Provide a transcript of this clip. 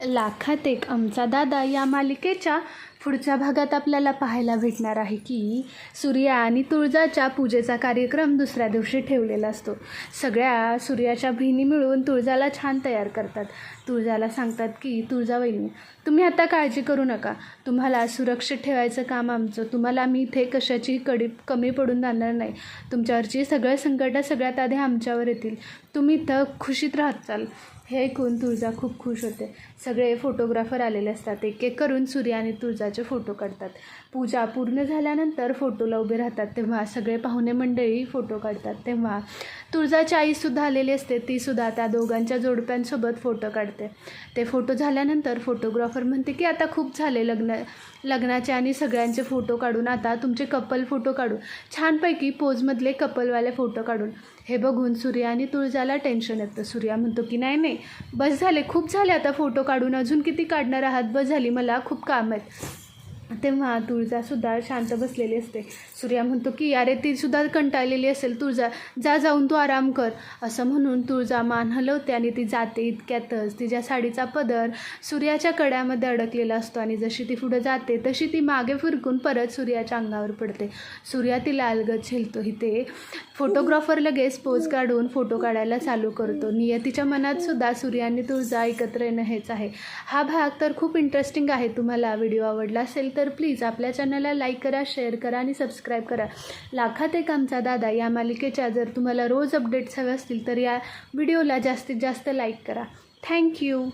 लाखात एक आमचा दादा या मालिकेच्या पुढच्या भागात आपल्याला पाहायला भेटणार आहे की सूर्या आणि तुळजाच्या पूजेचा कार्यक्रम दुसऱ्या दिवशी ठेवलेला असतो. सगळ्या सूर्याच्या बहिणी मिळून तुळजाला छान तयार करतात. तुळजाला सांगतात की तुळजा तुम्ही आता काळजी करू नका. तुम्हाला सुरक्षित ठेवायचं काम आमचं. तुम्हाला आम्ही इथे कशाची कडी कमी पडून जाणार नाही. तुमच्यावरची सगळं संकटं सगळ्यात आधी आमच्यावर येतील. तुम्ही इथं खुशीत राहत चाल. हे ऐकून तुळजा खूप खुश होते. सगळे फोटोग्राफर आलेले असतात. एक एक करून सूर्य आणि तुळजाचे फोटो काढतात. पूजा पूर्ण झाल्यानंतर फोटोला उभे राहतात. तेव्हा सगळे पाहुणे मंडळी फोटो काढतात. तेव्हा तुळजाची आईसुद्धा आलेली असते. तीसुद्धा त्या दोघांच्या जोडप्यांसोबत फोटो काढते. ते फोटो झाल्यानंतर फोटोग्राफर म्हणते की आता खूप झाले लग्न लग्नाचे आणि सगळ्यांचे फोटो काढून. आता तुमचे कपल फोटो काढू छानपैकी पोजमधले कपलवाले फोटो काढून. हे बघून सूर्या आणि तुळजाला टेन्शन येतं. सूर्या म्हणतो की नाही नाही. बस झाले. खूप झाले. आता फोटो काढून अजून किती काढणार आहात? बस झाली. मला खूप काम आहेत. तेव्हा तुळजासुद्धा शांत बसलेली असते. सूर्या म्हणतो की अरे तीसुद्धा कंटाळलेली असेल. तुळजा जा जाऊन तू आराम कर. असं म्हणून तुळजा मान हलवते आणि ती जाते इतक्यातच. तिच्या साडीचा पदर सूर्याच्या कड्यामध्ये अडकलेला असतो आणि जशी ती पुढं जाते तशी ती मागे फिरकून परत सूर्याच्या अंगावर पडते. सूर्या तिला अलगत झेलतो. इथे फोटोग्राफर लगेच पोज काढून फोटो काढायला चालू करतो. नियतीच्या मनात सुद्धा सूर्य आणि तुळजा एकत्र येणं हेच आहे. हा भाग तर खूप इंटरेस्टिंग आहे. तुम्हाला व्हिडिओ आवडला असेल तर प्लीज आपल्या चॅनलला लाईक करा शेअर करा आणि सबस्क्राईब करा. लाखात एक आमचा दादा या मालिकेच्या जर तुम्हाला रोज अपडेट्स हवे असतील तर या व्हिडिओला जास्तीत जास्त लाईक करा. थँक्यू